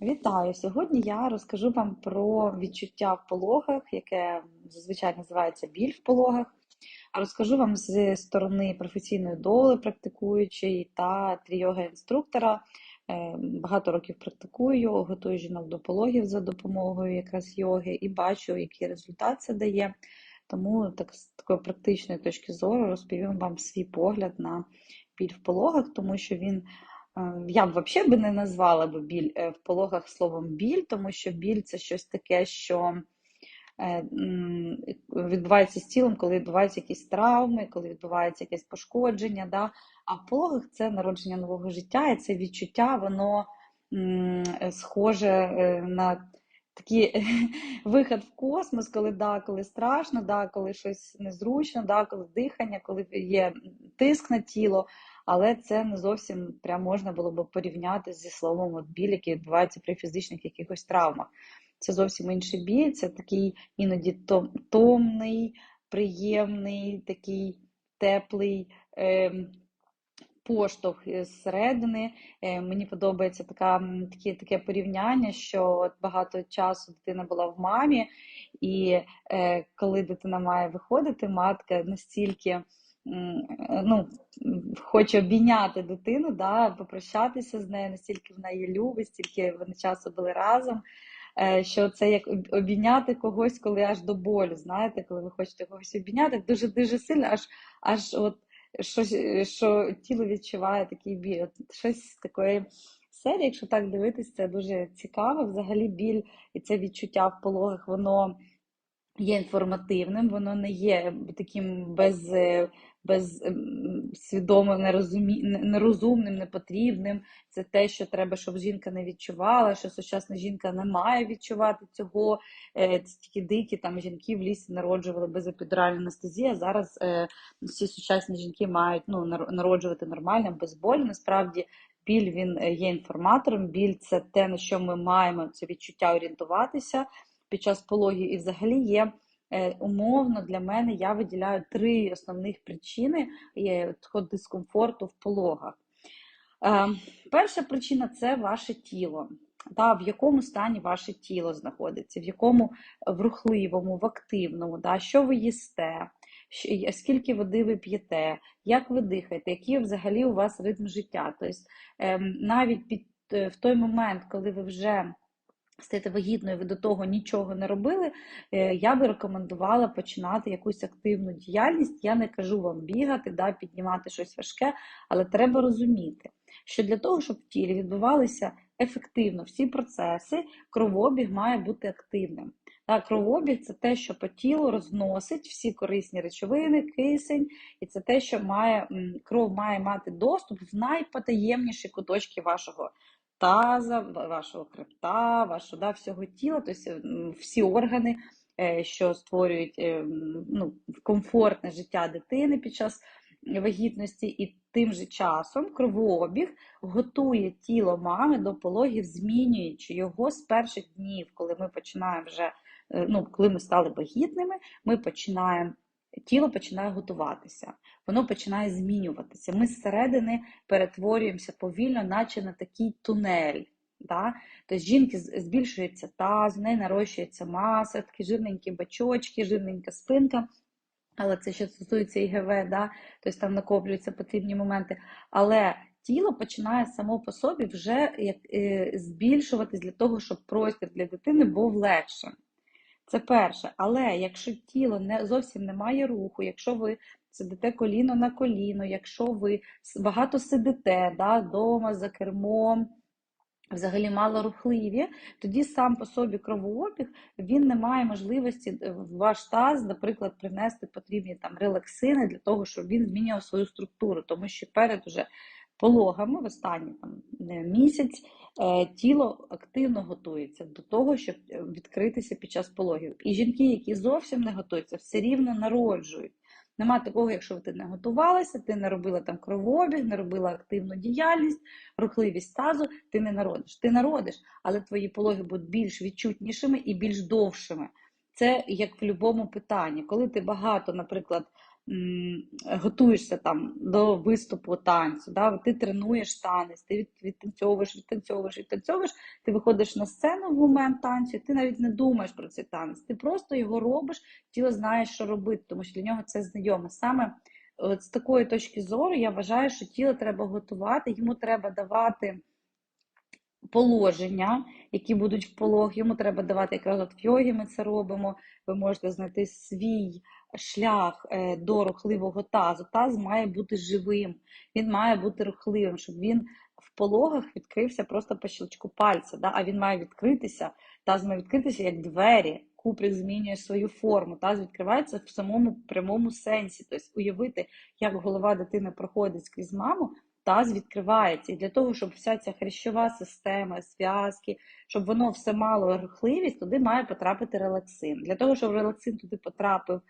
Вітаю! Сьогодні я розкажу вам про відчуття в пологах, яке зазвичай називається біль в пологах. Розкажу вам з сторони професійної доли практикуючої та трійога інструктора. Е, багато років практикую його, готую жінок до пологів за допомогою якраз йоги і бачу, який результат це дає. Тому так, з такої практичної точки зору розповім вам свій погляд на біль в пологах, тому що він я б взагалі би не назвала би біль е, в пологах словом біль, тому що біль це щось таке, що е, відбувається з тілом, коли відбуваються якісь травми, коли відбувається якесь пошкодження. Да? А в пологах це народження нового життя, і це відчуття, воно схоже е, на такий вихід в космос, коли да, коли страшно, да, коли щось незручно, да, коли дихання, коли є тиск на тіло. Але це не зовсім прям можна було б порівняти зі словом біль, який відбувається при фізичних якихось травмах. Це зовсім інший біль, це такий іноді томний, приємний, такий теплий. Е Поштовх зсередини. Е, мені подобається така, таке таке порівняння, що багато часу дитина була в мамі, і е, коли дитина має виходити, матка настільки ну, хоче обійняти дитину, да, попрощатися з нею, настільки вона її любить, стільки вони часу були разом. Е, що це як обійняти когось, коли аж до болю, знаєте, коли ви хочете когось обійняти, дуже дуже сильно, аж аж от щось, що тіло відчуває такий біль. От Щось такої серії, якщо так дивитися, це дуже цікаво. Взагалі біль і це відчуття в пологах, воно є інформативним, воно не є таким без безсвідомо нерозумі... нерозумним, непотрібним. Це те, що треба, щоб жінка не відчувала, що сучасна жінка не має відчувати цього. Е, це тільки дикі там жінки в лісі народжували без епідуральної анестезії, а Зараз е, всі сучасні жінки мають ну, народжувати нормально, без болю. Насправді. Біль він е, є інформатором, біль це те, на що ми маємо це відчуття орієнтуватися під час пологів, і взагалі є умовно для мене я виділяю три основних причини дискомфорту в пологах. Е, перша причина це ваше тіло. Да, в якому стані ваше тіло знаходиться, в якому в рухливому, в активному, да, що ви їсте, скільки води ви п'єте, як ви дихаєте, який взагалі у вас ритм життя. Тобто ем, навіть під, е, в той момент, коли ви вже стаєте вагітною, ви до того нічого не робили, е, я би рекомендувала починати якусь активну діяльність. Я не кажу вам бігати, да, піднімати щось важке, але треба розуміти, що для того, щоб в тілі відбувалися ефективно всі процеси, кровообіг має бути активним. Так, Кровообіг це те, що по тілу розносить всі корисні речовини, кисень, і це те, що має кров має мати доступ в найпотаємніші куточки вашого таза, вашого хребта, вашого да, всього тіла, тобто всі органи, е, що створюють е, ну, комфортне життя дитини під час вагітності, і тим же часом кровообіг готує тіло мами до пологів, змінюючи його з перших днів, коли ми починаємо вже, е, ну, коли ми стали вагітними, ми починаємо тіло починає готуватися, воно починає змінюватися. Ми зсередини перетворюємося повільно, наче на такий тунель. Да? Тобто жінки збільшується таз, в неї нарощується маса, такі жирненькі бачочки, жирненька спинка. Але це ще стосується ІГВ, да? тобто там накоплюються потрібні моменти. Але тіло починає само по собі вже як, е, збільшуватись для того, щоб простір для дитини був легшим. Це перше. Але якщо тіло не зовсім не має руху, якщо ви сидите коліно на коліно, якщо ви багато сидите да, за кермом, взагалі мало рухливі, тоді сам по собі кровообіг він не має можливості в ваш таз, наприклад, принести потрібні там релаксини для того, щоб він змінював свою структуру, тому що перед уже пологами в останній там місяць е, тіло активно готується до того, щоб е, відкритися під час пологів. І жінки, які зовсім не готуються, все рівно народжують. Нема такого, якщо ти не готувалася, ти не робила там кровообіг, не робила активну діяльність, рухливість тазу, ти не народиш. Ти народиш, але твої пологи будуть більш відчутнішими і більш довшими. Це як в будь-якому питанні. Коли ти багато, наприклад, готуєшся там до виступу танцю, да? ти тренуєш танець, ти від, відтанцьовуєш, відтанцьовуєш, відтанцьовуєш, ти виходиш на сцену в момент танцю, ти навіть не думаєш про цей танець, ти просто його робиш, тіло знає, що робити, тому що для нього це знайоме. Саме от з такої точки зору я вважаю, що тіло треба готувати, йому треба давати положення, які будуть в полог. Йому треба давати, якраз от в йогі ми це робимо. Ви можете знайти свій шлях е, до рухливого тазу. Таз має бути живим, він має бути рухливим, щоб він в пологах відкрився просто по щелчку пальця. Да? А він має відкритися, таз має відкритися як двері. Куприк змінює свою форму, таз відкривається в самому прямому сенсі. Тобто уявити, як голова дитини проходить крізь маму, таз відкривається. І для того, щоб вся ця хрящова система, зв'язки, щоб воно все мало рухливість, туди має потрапити релаксин. Для того, щоб релаксин туди потрапив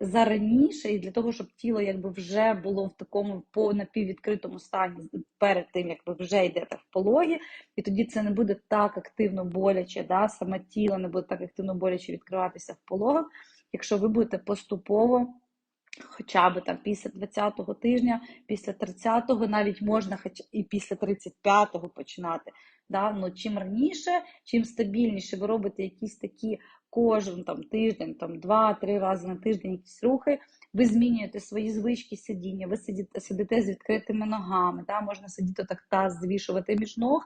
зараніше, і для того, щоб тіло якби вже було в такому по напіввідкритому стані перед тим, як ви вже йдете в пологі, і тоді це не буде так активно боляче, да? саме тіло не буде так активно боляче відкриватися в пологах, якщо ви будете поступово. Хоча б там після 20-го тижня, після 30-го, навіть можна хоч і після 35-го починати. Да? Ну, Чим раніше, чим стабільніше ви робите якісь такі кожен там, тиждень, там, два-три рази на тиждень якісь рухи, ви змінюєте свої звички сидіння, ви сидите, сидите з відкритими ногами, да? можна сидіти так таз звішувати між ног,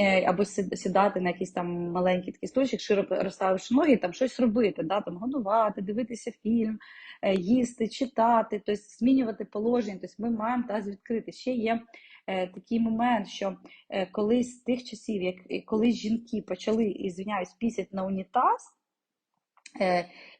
е, або сідати на якийсь там маленький такий стульчик, широко розставивши ноги, там щось робити, да? там годувати, дивитися фільм. Е, їсти, читати, тобто змінювати положення. Тобто ми маємо таз відкрити. Ще є е, такий момент, що колись з тих часів, як коли жінки почали і звиняюсь, пісять на унітаз.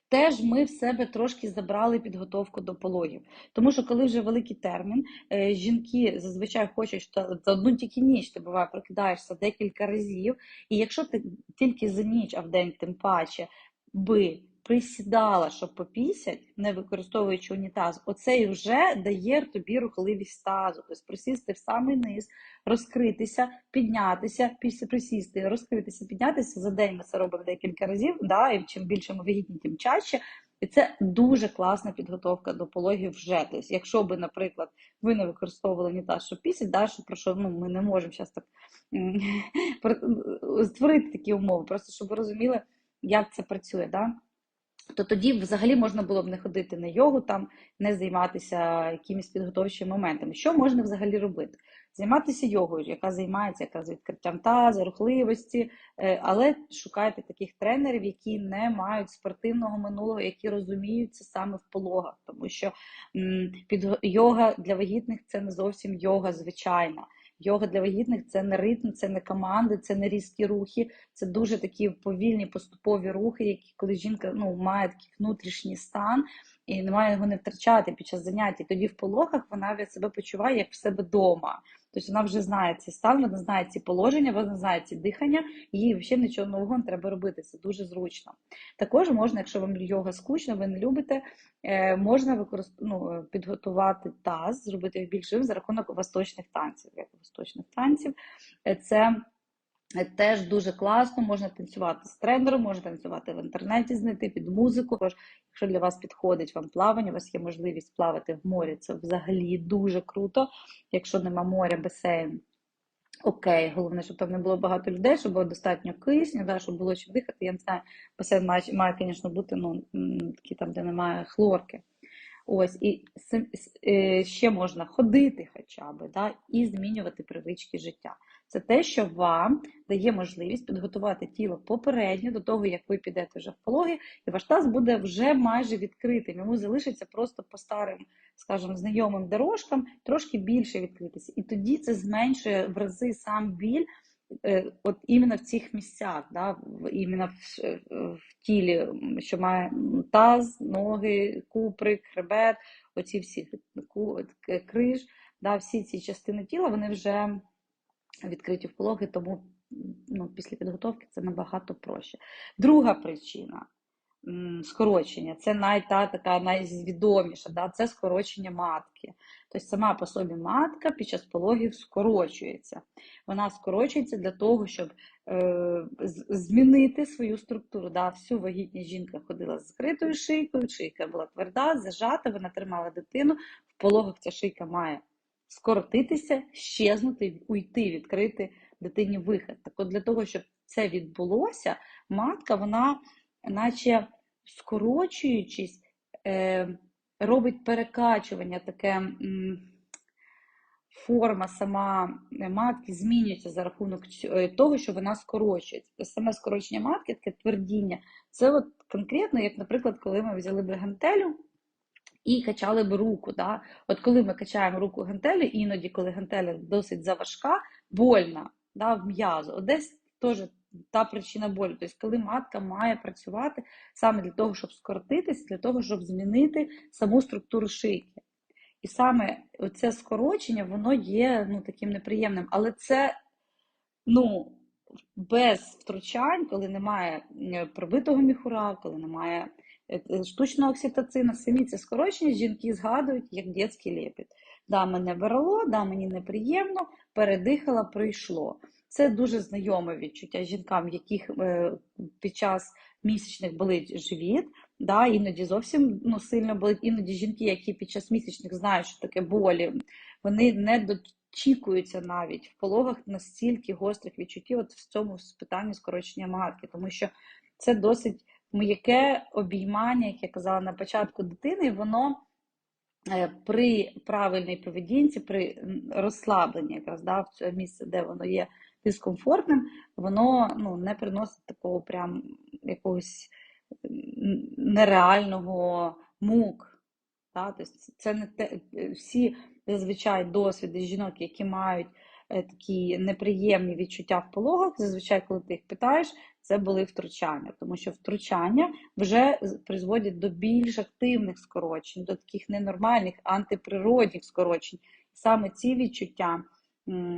Теж ми в себе трошки забрали підготовку до пологів. Тому що, коли вже великий термін, жінки зазвичай хочуть, що за одну тільки ніч ти буває, прокидаєшся декілька разів. І якщо ти тільки за ніч, а в день тим паче, би присідала, щоб попісять, не використовуючи унітаз, оцей вже дає тобі рухливість тазу. Тобто присісти в самий низ, розкритися, піднятися, після присісти, розкритися, піднятися. За день ми це робимо декілька разів, да, і чим більше ми вигідні, тим чаще. І це дуже класна підготовка до пологів вже. Тобто, якщо би, наприклад, ви не використовували унітаз, щоб пісять, да, що про що ну, ми не можемо зараз так створити такі умови, просто щоб ви розуміли, як це працює. Да? То тоді взагалі можна було б не ходити на йогу, там, не займатися якимись підготовчими моментами. Що можна взагалі робити? Займатися йогою, яка займається якраз відкриттям тазу, рухливості, е, але шукайте таких тренерів, які не мають спортивного минулого, які розуміються саме в пологах, тому що під йога для вагітних це не зовсім йога звичайна. Йога для вагітних це не ритм, це не команди, це не різкі рухи, це дуже такі повільні поступові рухи, які коли жінка ну, має такий внутрішній стан і не має його не втрачати під час заняття. Тоді в пологах вона себе почуває як в себе вдома. Тобто вона вже знає цей стан, вона знає ці положення, вона знає ці дихання, їй взагалі нічого нового не треба робити. Це дуже зручно. Також можна, якщо вам йога скучно, ви не любите, е, можна використ... ну, підготувати таз, зробити їх більшим за рахунок восточних танців. Як восточних танців. Е, це Теж дуже класно, можна танцювати з тренером, можна танцювати в інтернеті, знайти під музику. Тож, якщо для вас підходить вам плавання, у вас є можливість плавати в морі, це взагалі дуже круто. Якщо нема моря, басейн, окей, головне, щоб там не було багато людей, щоб було достатньо кисню, да, щоб було чим дихати. Я не знаю, басейн має, має звісно, бути ну, такий там, де немає хлорки. Ось, і е, ще можна ходити хоча б, да, і змінювати привички життя. Це те, що вам дає можливість підготувати тіло попередньо до того, як ви підете вже в пологи, і ваш таз буде вже майже відкритим. Йому залишиться просто по старим, скажімо, знайомим дорожкам трошки більше відкритися. І тоді це зменшує в рази сам біль. Е, от іменно в цих місцях, да, іменно в, в тілі, що має таз, ноги, куприк, хребет, оці всі криж, да, всі ці частини тіла, вони вже відкриті пологи, тому ну, після підготовки це набагато проще. Друга причина скорочення. Це най, та, така найвідоміша, да? це скорочення матки. Тобто сама по собі матка під час пологів скорочується. Вона скорочується для того, щоб е, змінити свою структуру. Да? Всю вагітність жінка ходила з закритою шийкою, шийка була тверда, зажата, вона тримала дитину. В пологах ця шийка має скоротитися, щезнути, уйти, відкрити дитині вихід. Так от для того, щоб це відбулося, матка, вона, наче скорочуючись, е, робить перекачування, таке форма сама матки змінюється за рахунок е, того, що вона скорочується. Тобто саме скорочення матки, таке твердіння, це от конкретно, як, наприклад, коли ми взяли б гантелю і качали б руку. Да? От коли ми качаємо руку гантелі, іноді, коли гантеля досить заважка, больна да, в м'язу. Десь теж та причина болю. Тобто, коли матка має працювати саме для того, щоб скоротитись, для того, щоб змінити саму структуру шийки. І саме це скорочення, воно є ну, таким неприємним. Але це ну, без втручань, коли немає е, пробитого міхура, коли немає штучного окситоцину, самі ці скорочення жінки згадують як дитячий лепет. Да, мене брало, да, мені неприємно, передихала, пройшло. Це дуже знайоме відчуття жінкам, яких е, під час місячних болить живіт, да, іноді зовсім ну, сильно болить. Іноді жінки, які під час місячних знають, що таке болі, вони не дочікуються навіть в пологах настільки гострих відчуттів от в цьому питанні скорочення матки, тому що це досить м'яке обіймання, як я казала на початку дитини, воно е, при правильній поведінці, при розслабленні, якраз да, в це місце, де воно є дискомфортним, воно ну, не приносить такого прям якогось нереального мук. Да? Тобто це не те, всі зазвичай досвіди жінок, які мають е, такі неприємні відчуття в пологах, зазвичай, коли ти їх питаєш, це були втручання, тому що втручання вже призводять до більш активних скорочень, до таких ненормальних антиприродних скорочень. Саме ці відчуття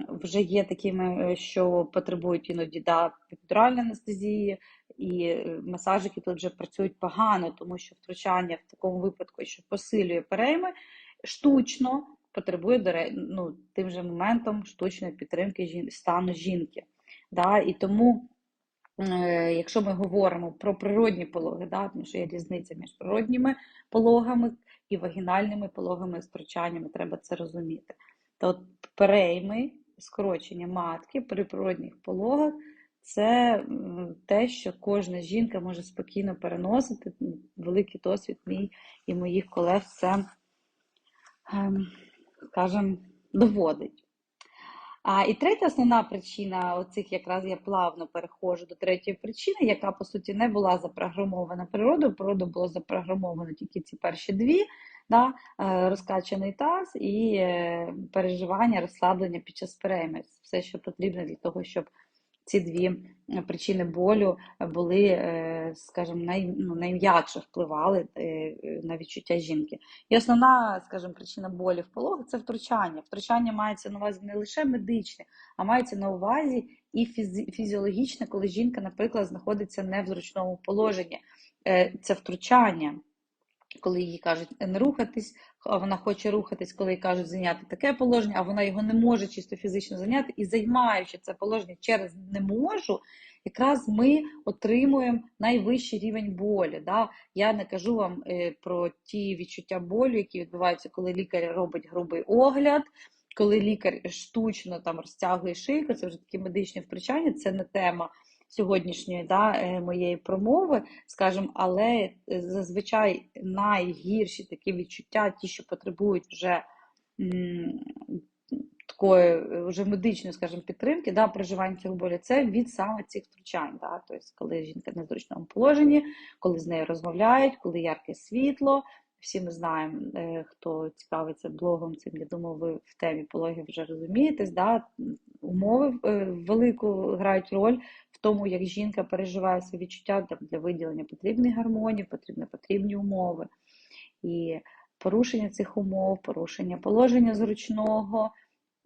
вже є такими, е, що потребують іноді да, епідуральної анестезії, і е, масажики тут вже працюють погано, тому що втручання в такому випадку, що посилює перейми, штучно потребує ну, тим же моментом штучної підтримки стану жінки. Да? І тому, е, якщо ми говоримо про природні пологи, да, тому що є різниця між природніми пологами і вагінальними пологами з втручаннями, треба це розуміти. То перейми, скорочення матки при природних пологах це те, що кожна жінка може спокійно переносити. Великий досвід мій і моїх колег це, ем, скажімо, доводить. А, і третя основна причина, оцих якраз я плавно переходжу до третьої причини, яка по суті не була запрограмована природою. Природою було запрограмовано тільки ці перші дві, да, е, розкачаний таз і е, переживання, розслаблення під час перейми. Все, що потрібно для того, щоб ці дві е, причини болю були, е, скажімо, ну, найм'якше впливали е, е, на відчуття жінки. І основна, скажімо, причина болю в пологах це втручання. Втручання мається на увазі не лише медичне, а мається на увазі і фізіологічне, коли жінка, наприклад, знаходиться не в зручному положенні. Е, Це втручання. Коли їй кажуть не рухатись, вона хоче рухатись, коли кажуть зайняти таке положення, а вона його не може чисто фізично зайняти, і займаючи це положення через не можу, якраз ми отримуємо найвищий рівень болю. Да? Я не кажу вам е, про ті відчуття болю, які відбуваються, коли лікар робить грубий огляд, коли лікар штучно там розтягує шийку, це вже такі медичні втручання, це не тема сьогоднішньої да, е, моєї промови, скажімо, але е, зазвичай найгірші такі відчуття, ті, що потребують вже такої вже медичної, скажімо, підтримки, да, проживання цього болю, це від саме цих втручань. Да, тобто, коли жінка в незручному положенні, коли з нею розмовляють, коли ярке світло. Всі ми знаємо, е, хто цікавиться блогом цим, я думаю, ви в темі пологів вже розумієтесь. Да? Умови велику грають роль тому, як жінка переживає свої відчуття для, виділення потрібних гормонів, потрібні потрібні умови. І порушення цих умов, порушення положення зручного,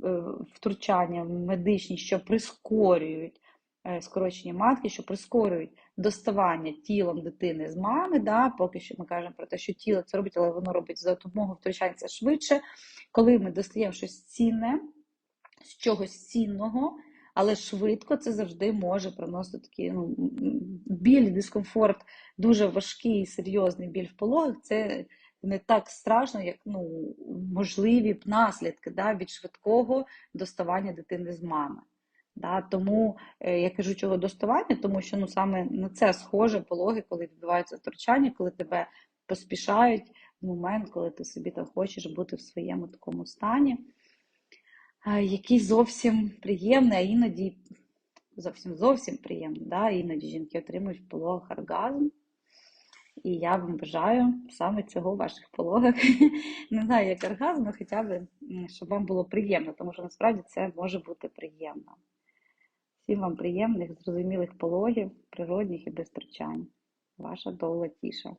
е, втручання медичні, що прискорюють е, скорочення матки, що прискорюють доставання тілом дитини з мами. Да? Поки що ми кажемо про те, що тіло це робить, але воно робить за допомогою втручання швидше. Коли ми достаємо щось цінне, з чогось цінного, але швидко це завжди може приносити такий ну, біль, дискомфорт, дуже важкий, серйозний біль в пологах. Це не так страшно, як ну, можливі наслідки да, від швидкого доставання дитини з мами. Да, Тому е, я кажу, чого доставання, тому що ну, саме на це схоже пологи, коли відбуваються втручання, коли тебе поспішають в момент, коли ти собі там хочеш бути в своєму такому стані, який зовсім приємний, а іноді зовсім зовсім приємний. Да? Іноді жінки отримують в пологах оргазм. І я вам бажаю саме цього в ваших пологах. Не знаю, як оргазм, але хоча б, щоб вам було приємно, тому що насправді це може бути приємно. Всім вам приємних, зрозумілих пологів, природних і без втручань. Ваша Дола Тіша.